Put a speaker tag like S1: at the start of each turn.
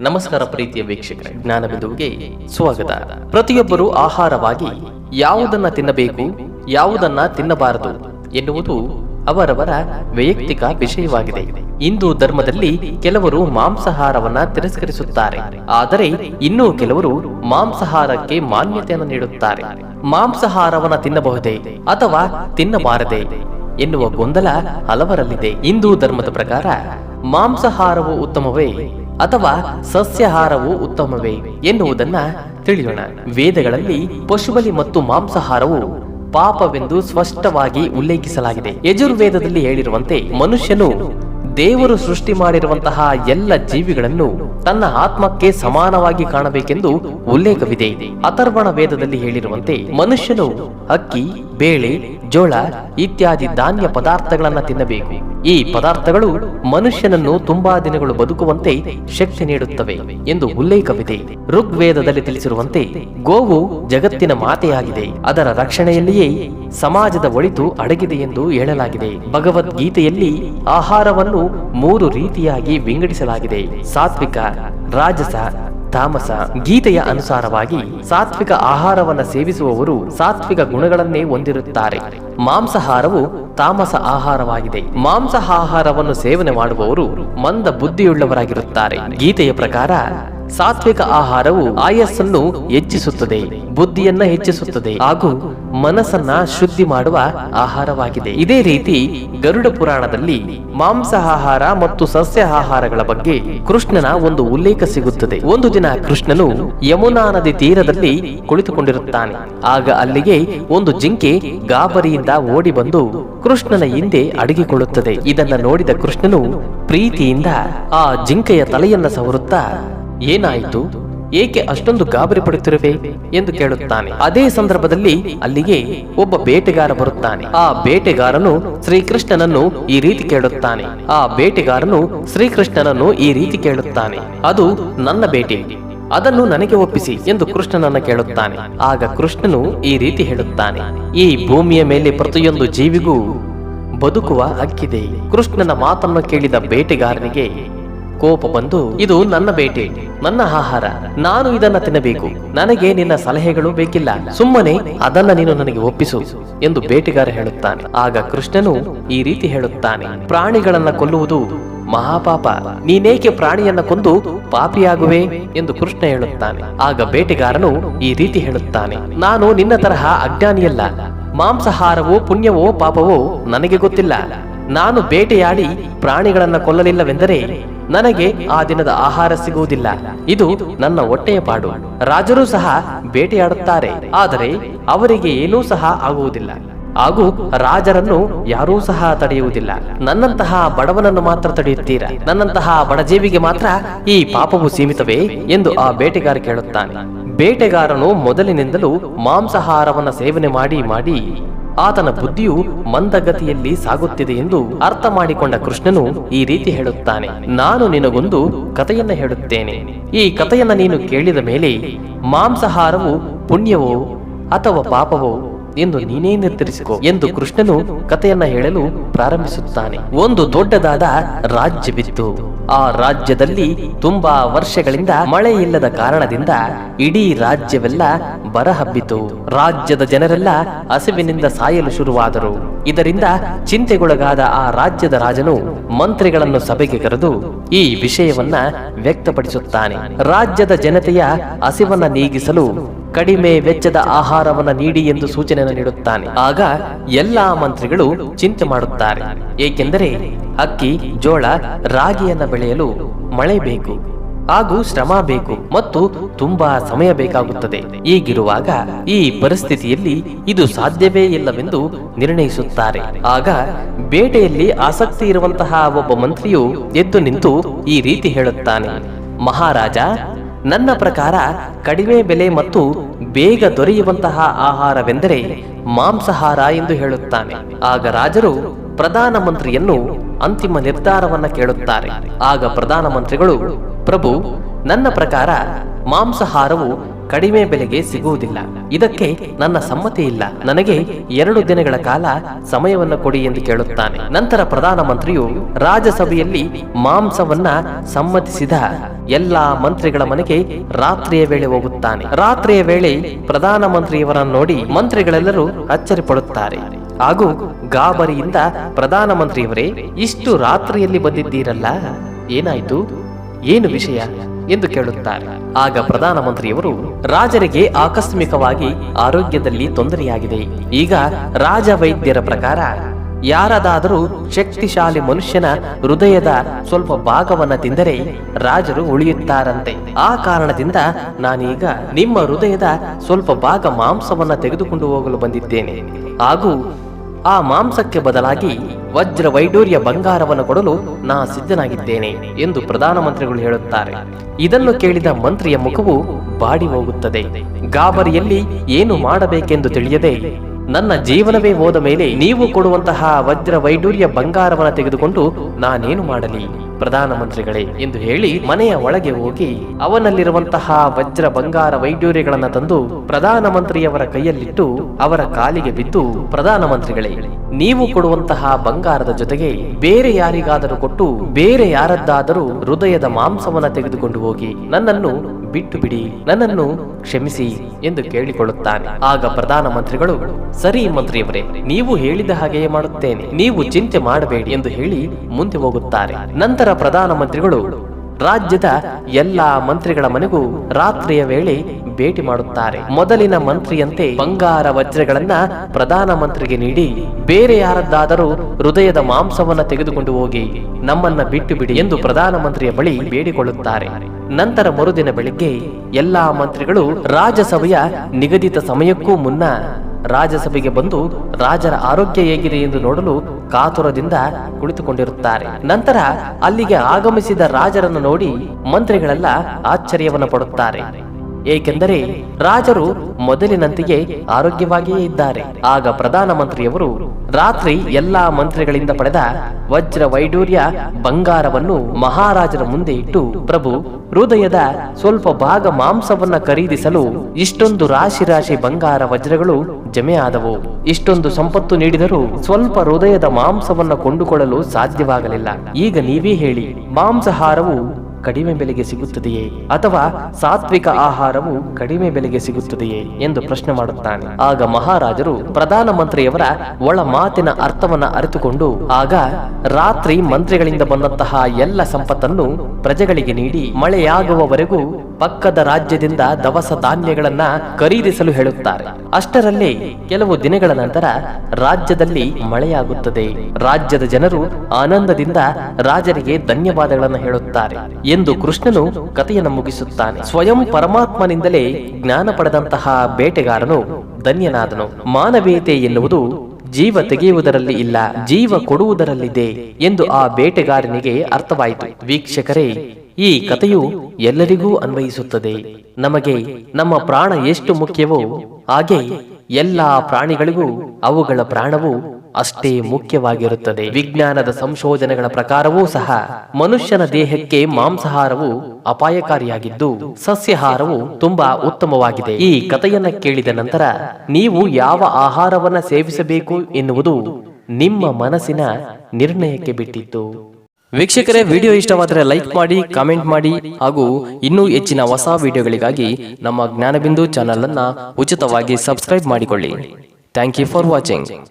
S1: ನಮಸ್ಕಾರ ಪ್ರೀತಿಯ ವೀಕ್ಷಕರೇ, ಜ್ಞಾನಬಿಂದುವಿಗೆ ಸ್ವಾಗತ. ಪ್ರತಿಯೊಬ್ಬರು ಆಹಾರವಾಗಿ ಯಾವುದನ್ನ ತಿನ್ನಬೇಕು, ಯಾವುದನ್ನ ತಿನ್ನಬಾರದು ಎನ್ನುವುದು ಅವರವರ ವೈಯಕ್ತಿಕ ವಿಷಯವಾಗಿದೆ. ಹಿಂದೂ ಧರ್ಮದಲ್ಲಿ ಕೆಲವರು ಮಾಂಸಾಹಾರವನ್ನ ತಿರಸ್ಕರಿಸುತ್ತಾರೆ. ಆದರೆ ಇನ್ನೂ ಕೆಲವರು ಮಾಂಸಾಹಾರಕ್ಕೆ ಮಾನ್ಯತೆಯನ್ನು ನೀಡುತ್ತಾರೆ. ಮಾಂಸಾಹಾರವನ್ನ ತಿನ್ನಬಹುದೇ ಅಥವಾ ತಿನ್ನಬಾರದೆ ಎನ್ನುವ ಗೊಂದಲ ಹಲವರಲ್ಲಿದೆ. ಹಿಂದೂ ಧರ್ಮದ ಪ್ರಕಾರ ಮಾಂಸಾಹಾರವು ಉತ್ತಮವೇ? ಅಥವಾ ಸಸ್ಯಾಹಾರವು ಉತ್ತಮವೇ ಎನ್ನುವುದನ್ನ ತಿಳಿಯೋಣ. ವೇದಗಳಲ್ಲಿ ಪಶುಬಲಿ ಮತ್ತು ಮಾಂಸಾಹಾರವು ಪಾಪವೆಂದು ಸ್ಪಷ್ಟವಾಗಿ ಉಲ್ಲೇಖಿಸಲಾಗಿದೆ. ಯಜುರ್ವೇದದಲ್ಲಿ ಹೇಳಿರುವಂತೆ ಮನುಷ್ಯನು ದೇವರು ಸೃಷ್ಟಿ ಮಾಡಿರುವಂತಹ ಎಲ್ಲ ಜೀವಿಗಳನ್ನು ತನ್ನ ಆತ್ಮಕ್ಕೆ ಸಮಾನವಾಗಿ ಕಾಣಬೇಕೆಂದು ಉಲ್ಲೇಖವಿದೆ. ಅಥರ್ವಣ ವೇದದಲ್ಲಿ ಹೇಳಿರುವಂತೆ ಮನುಷ್ಯನು ಅಕ್ಕಿ ಬೇಳೆ, ಜೋಳ ಇತ್ಯಾದಿ ಧಾನ್ಯ ಪದಾರ್ಥಗಳನ್ನ ತಿನ್ನಬೇಕು. ಈ ಪದಾರ್ಥಗಳು ಮನುಷ್ಯನನ್ನು ತುಂಬಾ ದಿನಗಳು ಬದುಕುವಂತೆ ಶಕ್ತಿ ನೀಡುತ್ತವೆ ಎಂದು ಉಲ್ಲೇಖವಿದೆ. ಋಗ್ವೇದದಲ್ಲಿ ತಿಳಿಸಿರುವಂತೆ ಗೋವು ಜಗತ್ತಿನ ಮಾತೆಯಾಗಿದೆ. ಅದರ ರಕ್ಷಣೆಯಲ್ಲಿಯೇ ಸಮಾಜದ ಒಳಿತು ಅಡಗಿದೆ ಎಂದು ಹೇಳಲಾಗಿದೆ. ಭಗವದ್ಗೀತೆಯಲ್ಲಿ ಆಹಾರವನ್ನು ಮೂರು ರೀತಿಯಾಗಿ ವಿಂಗಡಿಸಲಾಗಿದೆ. ಸಾತ್ವಿಕ, ರಾಜಸ ತಾಮಸ ಗೀತೆಯ ಅನುಸಾರವಾಗಿ ಸಾತ್ವಿಕ ಆಹಾರವನ್ನು ಸೇವಿಸುವವರು ಸಾತ್ವಿಕ ಗುಣಗಳನ್ನೇ ಹೊಂದಿರುತ್ತಾರೆ. ಮಾಂಸಾಹಾರವು ತಾಮಸ ಆಹಾರವಾಗಿದೆ. ಮಾಂಸ ಆಹಾರವನ್ನು ಸೇವನೆ ಮಾಡುವವರು ಮಂದ ಬುದ್ಧಿಯುಳ್ಳವರಾಗಿರುತ್ತಾರೆ ಗೀತೆಯ ಪ್ರಕಾರ ಸಾತ್ವಿಕ ಆಹಾರವು ಆಯಸ್ಸನ್ನು ಹೆಚ್ಚಿಸುತ್ತದೆ, ಬುದ್ಧಿಯನ್ನ ಹೆಚ್ಚಿಸುತ್ತದೆ ಹಾಗೂ ಮನಸ್ಸನ್ನ ಶುದ್ಧಿ ಮಾಡುವ ಆಹಾರವಾಗಿದೆ. ಇದೇ ರೀತಿ ಗರುಡ ಪುರಾಣದಲ್ಲಿ ಮಾಂಸಾಹಾರ ಮತ್ತು ಸಸ್ಯ ಆಹಾರಗಳ ಬಗ್ಗೆ ಕೃಷ್ಣನ ಒಂದು ಉಲ್ಲೇಖ ಸಿಗುತ್ತದೆ. ಒಂದು ದಿನ ಕೃಷ್ಣನು ಯಮುನಾ ನದಿ ತೀರದಲ್ಲಿ ಕುಳಿತುಕೊಂಡಿರುತ್ತಾನೆ. ಆಗ ಅಲ್ಲಿಗೆ ಒಂದು ಜಿಂಕೆ ಗಾಬರಿಯಿಂದ ಓಡಿ ಬಂದು ಕೃಷ್ಣನ ಹಿಂದೆ ಅಡಗಿಕೊಳ್ಳುತ್ತದೆ. ಇದನ್ನ ನೋಡಿದ ಕೃಷ್ಣನು ಪ್ರೀತಿಯಿಂದ ಆ ಜಿಂಕೆಯ ತಲೆಯನ್ನ ಸವರುತ್ತಾ ಏನಾಯಿತು? ಏಕೆ ಅಷ್ಟೊಂದು ಗಾಬರಿ ಪಡುತ್ತಿರುವೆ ಎಂದು ಕೇಳುತ್ತಾನೆ. ಅದೇ ಸಂದರ್ಭದಲ್ಲಿ ಅಲ್ಲಿಗೆ ಒಬ್ಬ ಬೇಟೆಗಾರ ಬರುತ್ತಾನೆ. ಆ ಬೇಟೆಗಾರನು ಶ್ರೀಕೃಷ್ಣನನ್ನು ಈ ರೀತಿ ಕೇಳುತ್ತಾನೆ. ಆ ಬೇಟೆಗಾರನು ಶ್ರೀಕೃಷ್ಣನನ್ನು ಈ ರೀತಿ ಕೇಳುತ್ತಾನೆ. ಅದು ನನ್ನ ಬೇಟೆ. ಅದನ್ನು ನನಗೆ ಒಪ್ಪಿಸಿ ಎಂದು ಕೃಷ್ಣನನ್ನ ಕೇಳುತ್ತಾನೆ. ಆಗ ಕೃಷ್ಣನು ಈ ರೀತಿ ಹೇಳುತ್ತಾನೆ. ಈ ಭೂಮಿಯ ಮೇಲೆ ಪ್ರತಿಯೊಂದು ಜೀವಿಗೂ ಬದುಕುವ ಹಕ್ಕಿದೆ. ಕೃಷ್ಣನ ಮಾತನ್ನು ಕೇಳಿದ ಬೇಟೆಗಾರನಿಗೆ ಕೋಪ ಬಂದು, ಇದು ನನ್ನ ಬೇಟೆ, ನನ್ನ ಆಹಾರ, ನಾನು ಇದನ್ನ ತಿನ್ನಬೇಕು. ನನಗೆ ನಿನ್ನ ಸಲಹೆಗಳು ಬೇಕಿಲ್ಲ. ಸುಮ್ಮನೆ ಅದನ್ನ ನೀನು ನನಗೆ ಒಪ್ಪಿಸು ಎಂದು ಬೇಟೆಗಾರ ಹೇಳುತ್ತಾನೆ. ಆಗ ಕೃಷ್ಣನು ಈ ರೀತಿ ಹೇಳುತ್ತಾನೆ, ಪ್ರಾಣಿಗಳನ್ನ ಕೊಲ್ಲುವುದು ಮಹಾಪಾಪ. ನೀನೇಕೆ ಪ್ರಾಣಿಯನ್ನ ಕೊಂದು ಪಾಪಿಯಾಗುವೆ? ಎಂದು ಕೃಷ್ಣ ಹೇಳುತ್ತಾನೆ. ಆಗ ಬೇಟೆಗಾರನು ಈ ರೀತಿ ಹೇಳುತ್ತಾನೆ, ನಾನು ನಿನ್ನ ತರಹ ಅಜ್ಞಾನಿಯಲ್ಲ. ಮಾಂಸಾಹಾರವೋ, ಪುಣ್ಯವೋ, ಪಾಪವೋ ನನಗೆ ಗೊತ್ತಿಲ್ಲ. ನಾನು ಬೇಟೆಯಾಡಿ ಪ್ರಾಣಿಗಳನ್ನು ಕೊಲ್ಲಲಿಲ್ಲವೆಂದರೆ ನನಗೆ ಆ ದಿನದ ಆಹಾರ ಸಿಗುವುದಿಲ್ಲ. ಇದು ನನ್ನ ಹೊಟ್ಟೆಯ ಪಾಡು. ರಾಜರು ಸಹ ಬೇಟೆಯಾಡುತ್ತಾರೆ. ಆದರೆ ಅವರಿಗೆ ಏನೂ ಸಹ ಆಗುವುದಿಲ್ಲ. ಹಾಗೂ ರಾಜರನ್ನು ಯಾರೂ ಸಹ ತಡೆಯುವುದಿಲ್ಲ. ನನ್ನಂತಹ ಬಡವನನ್ನು ಮಾತ್ರ ತಡೆಯುತ್ತೀರಾ? ನನ್ನಂತಹ ಬಡಜೀವಿಗೆ ಮಾತ್ರ ಈ ಪಾಪವು ಸೀಮಿತವೇ ಎಂದು ಆ ಬೇಟೆಗಾರ ಕೇಳುತ್ತಾನೆ. ಬೇಟೆಗಾರನು ಮೊದಲಿನಿಂದಲೂ ಮಾಂಸಾಹಾರವನ್ನು ಸೇವನೆ ಮಾಡಿ ಮಾಡಿ ಆತನ ಬುದ್ಧಿಯು ಮಂದಗತಿಯಲ್ಲಿ ಸಾಗುತ್ತಿದೆ ಎಂದು ಅರ್ಥ ಮಾಡಿಕೊಂಡ ಕೃಷ್ಣನು ಈ ರೀತಿ ಹೇಳುತ್ತಾನೆ, ನಾನು ನಿನಗೊಂದು ಕಥೆಯನ್ನ ಹೇಳುತ್ತೇನೆ. ಈ ಕಥೆಯನ್ನ ನೀನು ಕೇಳಿದ ಮೇಲೆ ಮಾಂಸಾಹಾರವು ಪುಣ್ಯವೋ ಅಥವಾ ಪಾಪವೋ ಎಂದು ನೀನೇ ನಿರ್ಧರಿಸಿಕೊ ಎಂದು ಕೃಷ್ಣನು ಕಥೆಯನ್ನ ಹೇಳಲು ಪ್ರಾರಂಭಿಸುತ್ತಾನೆ. ಒಂದು ದೊಡ್ಡದಾದ ರಾಜ್ಯವಿತ್ತು ಆ ರಾಜ್ಯದಲ್ಲಿ ತುಂಬಾ ವರ್ಷಗಳಿಂದ ಮಳೆ ಇಲ್ಲದ ಕಾರಣದಿಂದ ಇಡೀ ರಾಜ್ಯವೆಲ್ಲ ಬರಹಬ್ಬಿತು. ರಾಜ್ಯದ ಜನರೆಲ್ಲ ಹಸಿವಿನಿಂದ ಸಾಯಲು ಶುರುವಾದರು. ಇದರಿಂದ ಚಿಂತೆಗೊಳಗಾದ ಆ ರಾಜ್ಯದ ರಾಜನು ಮಂತ್ರಿಗಳನ್ನು ಸಭೆಗೆ ಕರೆದು ಈ ವಿಷಯವನ್ನ ವ್ಯಕ್ತಪಡಿಸುತ್ತಾನೆ. ರಾಜ್ಯದ ಜನತೆಯ ಹಸಿವನ್ನ ನೀಗಿಸಲು ಕಡಿಮೆ ವೆಚ್ಚದ ಆಹಾರವನ್ನ ನೀಡಿ ಎಂದು ಸೂಚನೆಯನ್ನು ನೀಡುತ್ತಾನೆ. ಆಗ ಎಲ್ಲಾ ಮಂತ್ರಿಗಳು ಚಿಂತೆ ಮಾಡುತ್ತಾರೆ. ಏಕೆಂದರೆ ಅಕ್ಕಿ, ಜೋಳ, ರಾಗಿಯನ್ನ ಬೆಳೆಯಲು ಮಳೆ ಬೇಕು, ಹಾಗೂ ಶ್ರಮ ಬೇಕು ಮತ್ತು ತುಂಬಾ ಸಮಯ ಬೇಕಾಗುತ್ತದೆ. ಹೀಗಿರುವಾಗ ಈ ಪರಿಸ್ಥಿತಿಯಲ್ಲಿ ಇದು ಸಾಧ್ಯವೇ ಇಲ್ಲವೆಂದು ನಿರ್ಣಯಿಸುತ್ತಾರೆ. ಆಗ ಬೇಟೆಯಲ್ಲಿ ಆಸಕ್ತಿ ಇರುವಂತಹ ಒಬ್ಬ ಮಂತ್ರಿಯು ಎದ್ದು ನಿಂತು ಈ ರೀತಿ ಹೇಳುತ್ತಾನೆ, ಮಹಾರಾಜ, ನನ್ನ ಪ್ರಕಾರ ಕಡಿಮೆ ಬೆಲೆ ಮತ್ತು ಬೇಗ ದೊರೆಯುವಂತಹ ಆಹಾರವೆಂದರೆ ಮಾಂಸಾಹಾರ ಎಂದು ಹೇಳುತ್ತಾನೆ. ಆಗ ರಾಜರು ಪ್ರಧಾನಮಂತ್ರಿಯನ್ನು ಅಂತಿಮ ನಿರ್ಧಾರವನ್ನ ಕೇಳುತ್ತಾರೆ. ಆಗ ಪ್ರಧಾನಮಂತ್ರಿಗಳು, ಪ್ರಭು, ನನ್ನ ಪ್ರಕಾರ ಮಾಂಸಾಹಾರವು ಕಡಿಮೆ ಬೆಲೆಗೆ ಸಿಗುವುದಿಲ್ಲ. ಇದಕ್ಕೆ ನನ್ನ ಸಮ್ಮತಿ ಇಲ್ಲ. ನನಗೆ ಎರಡು ದಿನಗಳ ಕಾಲ ಸಮಯವನ್ನು ಕೊಡಿ ಎಂದು ಕೇಳುತ್ತಾನೆ. ನಂತರ ಪ್ರಧಾನಮಂತ್ರಿಯು ರಾಜ್ಯಸಭೆಯಲ್ಲಿ ಮಾಂಸವನ್ನ ಸಮ್ಮತಿಸಿದ ಎಲ್ಲಾ ಮಂತ್ರಿಗಳ ಮನೆಗೆ ರಾತ್ರಿಯ ವೇಳೆ ಹೋಗುತ್ತಾನೆ. ರಾತ್ರಿಯ ವೇಳೆ ಪ್ರಧಾನಮಂತ್ರಿಯವರನ್ನು ನೋಡಿ ಮಂತ್ರಿಗಳೆಲ್ಲರೂ ಅಚ್ಚರಿ ಪಡುತ್ತಾರೆ. ಹಾಗೂ ಗಾಬರಿಯಿಂದ ಪ್ರಧಾನಮಂತ್ರಿಯವರೇ, ಇಷ್ಟು ರಾತ್ರಿಯಲ್ಲಿ ಬಂದಿದ್ದೀರಲ್ಲ? ಏನಾಯ್ತು? ಏನು ವಿಷಯ ಎಂದು ಕೇಳುತ್ತಾರೆ. ಆಗ ಪ್ರಧಾನಮಂತ್ರಿಯವರು, ರಾಜರಿಗೆ ಆಕಸ್ಮಿಕವಾಗಿ ಆರೋಗ್ಯದಲ್ಲಿ ತೊಂದರೆಯಾಗಿದೆ. ಈಗ ರಾಜ ವೈದ್ಯರ ಪ್ರಕಾರ, ಯಾರದಾದರೂ ಶಕ್ತಿಶಾಲಿ ಮನುಷ್ಯನ ಹೃದಯದ ಸ್ವಲ್ಪ ಭಾಗವನ್ನ ತಿಂದರೆ ರಾಜರು ಉಳಿಯುತ್ತಾರಂತೆ. ಆ ಕಾರಣದಿಂದ ನಾನೀಗ ನಿಮ್ಮ ಹೃದಯದ ಸ್ವಲ್ಪ ಭಾಗ ಮಾಂಸವನ್ನ ತೆಗೆದುಕೊಂಡು ಹೋಗಲು ಬಂದಿದ್ದೇನೆ. ಹಾಗೂ ಆ ಮಾಂಸಕ್ಕೆ ಬದಲಾಗಿ ವಜ್ರ ವೈಡೂರ್ಯ ಬಂಗಾರವನ್ನು ಕೊಡಲು ನಾ ಸಿದ್ಧನಾಗಿದ್ದೇನೆ ಎಂದು ಪ್ರಧಾನಮಂತ್ರಿಗಳು ಹೇಳುತ್ತಾರೆ. ಇದನ್ನು ಕೇಳಿದ ಮಂತ್ರಿಯ ಮುಖವು ಬಾಡಿ ಹೋಗುತ್ತದೆ. ಗಾಬರಿಯಲ್ಲಿ ಏನು ಮಾಡಬೇಕೆಂದು ತಿಳಿಯದೆ ನನ್ನ ಜೀವನವೇ ಹೋದ ಮೇಲೆ ನೀವು ಕೊಡುವಂತಹ ವಜ್ರ ವೈಡೂರ್ಯ ಬಂಗಾರವನ್ನು ತೆಗೆದುಕೊಂಡು ನಾನೇನು ಮಾಡಲಿ? ಪ್ರಧಾನಮಂತ್ರಿಗಳೇ ಎಂದು ಹೇಳಿ ಮನೆಯ ಒಳಗೆ ಹೋಗಿ ಅವನಲ್ಲಿರುವಂತಹ ವಜ್ರ ಬಂಗಾರ ವೈಡೂರ್ಯಗಳನ್ನು ತಂದು ಪ್ರಧಾನಮಂತ್ರಿಯವರ ಕೈಯಲ್ಲಿಟ್ಟು ಅವರ ಕಾಲಿಗೆ ಬಿದ್ದು ಪ್ರಧಾನಮಂತ್ರಿಗಳೇ ನೀವು ಕೊಡುವಂತಹ ಬಂಗಾರದ ಜೊತೆಗೆ ಬೇರೆ ಯಾರಿಗಾದರೂ ಕೊಟ್ಟು ಬೇರೆ ಯಾರದ್ದಾದರೂ ಹೃದಯದ ಮಾಂಸವನ್ನ ತೆಗೆದುಕೊಂಡು ಹೋಗಿ ನನ್ನನ್ನು ಬಿಟ್ಟು ಬಿಡಿ ನನ್ನನ್ನು ಕ್ಷಮಿಸಿ ಎಂದು ಕೇಳಿಕೊಳ್ಳುತ್ತಾನೆ. ಆಗ ಪ್ರಧಾನ ಮಂತ್ರಿಗಳು, ಸರಿ ಮಂತ್ರಿಯವರೇ, ನೀವು ಹೇಳಿದ ಹಾಗೆಯೇ ಮಾಡುತ್ತೇನೆ. ನೀವು ಚಿಂತೆ ಮಾಡಬೇಡಿ ಎಂದು ಹೇಳಿ ಮುಂದೆ ಹೋಗುತ್ತಾರೆ. ನಂತರ ಪ್ರಧಾನ ಮಂತ್ರಿಗಳು, ರಾಜ್ಯದ ಎಲ್ಲಾ ಮಂತ್ರಿಗಳ ಮನೆಗೂ ರಾತ್ರಿಯ ವೇಳೆ ಭೇಟಿ ಮಾಡುತ್ತಾರೆ. ಮೊದಲಿನ ಮಂತ್ರಿಯಂತೆ ಬಂಗಾರ ವಜ್ರಗಳನ್ನ ಪ್ರಧಾನಮಂತ್ರಿಗೆ ನೀಡಿ, ಬೇರೆ ಯಾರದ್ದಾದರೂ ಹೃದಯದ ಮಾಂಸವನ್ನ ತೆಗೆದುಕೊಂಡು ಹೋಗಿ, ನಮ್ಮನ್ನ ಬಿಟ್ಟು ಬಿಡಿ ಎಂದು ಪ್ರಧಾನಮಂತ್ರಿಯ ಬಳಿ ಬೇಡಿಕೊಳ್ಳುತ್ತಾರೆ. ನಂತರ ಮರುದಿನ ಬೆಳಿಗ್ಗೆ ಎಲ್ಲಾ ಮಂತ್ರಿಗಳು ರಾಜ್ಯಸಭೆಯ ನಿಗದಿತ ಸಮಯಕ್ಕೂ ಮುನ್ನ ರಾಜ್ಯಸಭೆಗೆ ಬಂದು ರಾಜರ ಆರೋಗ್ಯ ಹೇಗಿದೆ ಎಂದು ನೋಡಲು ಕಾತುರದಿಂದ ಕುಳಿತುಕೊಂಡಿರುತ್ತಾರೆ. ನಂತರ ಅಲ್ಲಿಗೆ ಆಗಮಿಸಿದ ರಾಜರನ್ನು ನೋಡಿ ಮಂತ್ರಿಗಳೆಲ್ಲ ಆಶ್ಚರ್ಯವನ್ನು ಪಡುತ್ತಾರೆ. ಏಕೆಂದರೆ ರಾಜರು ಮೊದಲಿನಂತೆಯೇ ಆರೋಗ್ಯವಾಗಿಯೇ ಇದ್ದಾರೆ. ಆಗ ಪ್ರಧಾನಮಂತ್ರಿಯವರು ರಾತ್ರಿ ಎಲ್ಲಾ ಮಂತ್ರಿಗಳಿಂದ ಪಡೆದ ವಜ್ರ ವೈಡೂರ್ಯ ಬಂಗಾರವನ್ನು ಮಹಾರಾಜರ ಮುಂದೆ ಇಟ್ಟು, ಪ್ರಭು, ಹೃದಯದ ಸ್ವಲ್ಪ ಭಾಗ ಮಾಂಸವನ್ನ ಖರೀದಿಸಲು ಇಷ್ಟೊಂದು ರಾಶಿ ರಾಶಿ ಬಂಗಾರ ವಜ್ರಗಳು ಜಮೆಯಾದವು ಇಷ್ಟೊಂದು ಸಂಪತ್ತು ನೀಡಿದರೂ ಸ್ವಲ್ಪ ಹೃದಯದ ಮಾಂಸವನ್ನ ಕೊಂಡುಕೊಳ್ಳಲು ಸಾಧ್ಯವಾಗಲಿಲ್ಲ. ಈಗ ನೀವೇ ಹೇಳಿ, ಮಾಂಸಾಹಾರವು ಕಡಿಮೆ ಬೆಲೆಗೆ ಸಿಗುತ್ತದೆಯೇ? ಅಥವಾ ಸಾತ್ವಿಕ ಆಹಾರವು ಕಡಿಮೆ ಬೆಲೆಗೆ ಸಿಗುತ್ತದೆಯೇ ಎಂದು ಪ್ರಶ್ನೆ ಮಾಡುತ್ತಾನೆ. ಆಗ ಮಹಾರಾಜರು ಪ್ರಧಾನಮಂತ್ರಿಯವರ ಒಳ ಮಾತಿನ ಅರ್ಥವನ್ನ ಅರಿತುಕೊಂಡು, ಆಗ ರಾತ್ರಿ ಮಂತ್ರಿಗಳಿಂದ ಬಂದಂತಹ ಎಲ್ಲ ಸಂಪತ್ತನ್ನು ಪ್ರಜೆಗಳಿಗೆ ನೀಡಿ ಮಳೆಯಾಗುವವರೆಗೂ ಪಕ್ಕದ ರಾಜ್ಯದಿಂದ ದವಸ ಧಾನ್ಯಗಳನ್ನ ಖರೀದಿಸಲು ಹೇಳುತ್ತಾರೆ. ಅಷ್ಟರಲ್ಲಿ ಕೆಲವು ದಿನಗಳ ನಂತರ ರಾಜ್ಯದಲ್ಲಿ ಮಳೆಯಾಗುತ್ತದೆ. ರಾಜ್ಯದ ಜನರು ಆನಂದದಿಂದ ರಾಜರಿಗೆ ಧನ್ಯವಾದಗಳನ್ನು ಹೇಳುತ್ತಾರೆ. ಎಂದು ಕೃಷ್ಣನು ಕಥೆಯನ್ನು ಮುಗಿಸುತ್ತಾನೆ. ಸ್ವಯಂ ಪರಮಾತ್ಮನಿಂದಲೇ ಜ್ಞಾನ ಪಡೆದಂತಹ ಬೇಟೆಗಾರನು ಧನ್ಯನಾದನು. ಮಾನವೀಯತೆ ಎನ್ನುವುದು ಜೀವ ತೆಗೆಯುವುದರಲ್ಲಿ ಇಲ್ಲ, ಜೀವ ಕೊಡುವುದರಲ್ಲಿದೆ ಎಂದು ಆ ಬೇಟೆಗಾರನಿಗೆ ಅರ್ಥವಾಯಿತು. ವೀಕ್ಷಕರೇ, ಈ ಕಥೆಯು ಎಲ್ಲರಿಗೂ ಅನ್ವಯಿಸುತ್ತದೆ. ನಮಗೆ ನಮ್ಮ ಪ್ರಾಣ ಎಷ್ಟು ಮುಖ್ಯವೋ ಹಾಗೆ ಎಲ್ಲಾ ಪ್ರಾಣಿಗಳಿಗೂ ಅವುಗಳ ಪ್ರಾಣವು ಅಷ್ಟೇ ಮುಖ್ಯವಾಗಿರುತ್ತದೆ. ವಿಜ್ಞಾನದ ಸಂಶೋಧನೆಗಳ ಪ್ರಕಾರವೂ ಸಹ ಮನುಷ್ಯನ ದೇಹಕ್ಕೆ ಮಾಂಸಾಹಾರವು ಅಪಾಯಕಾರಿಯಾಗಿದ್ದು ಸಸ್ಯಾಹಾರವು ತುಂಬಾ ಉತ್ತಮವಾಗಿದೆ. ಈ ಕಥೆಯನ್ನ ಕೇಳಿದ ನಂತರ ನೀವು ಯಾವ ಆಹಾರವನ್ನ ಸೇವಿಸಬೇಕು ಎನ್ನುವುದು ನಿಮ್ಮ ಮನಸ್ಸಿನ ನಿರ್ಣಯಕ್ಕೆ ಬಿಟ್ಟಿತ್ತು. ವೀಕ್ಷಕರೇ, ವಿಡಿಯೋ ಇಷ್ಟವಾದರೆ ಲೈಕ್ ಮಾಡಿ, ಕಾಮೆಂಟ್ ಮಾಡಿ ಹಾಗೂ ಇನ್ನೂ ಹೆಚ್ಚಿನ ಹೊಸ ವಿಡಿಯೋಗಳಿಗಾಗಿ ನಮ್ಮ ಜ್ಞಾನಬಿಂದು ಚಾನಲ್ ಅನ್ನ ಉಚಿತವಾಗಿ ಸಬ್ಸ್ಕ್ರೈಬ್ ಮಾಡಿಕೊಳ್ಳಿ. Thank you for watching.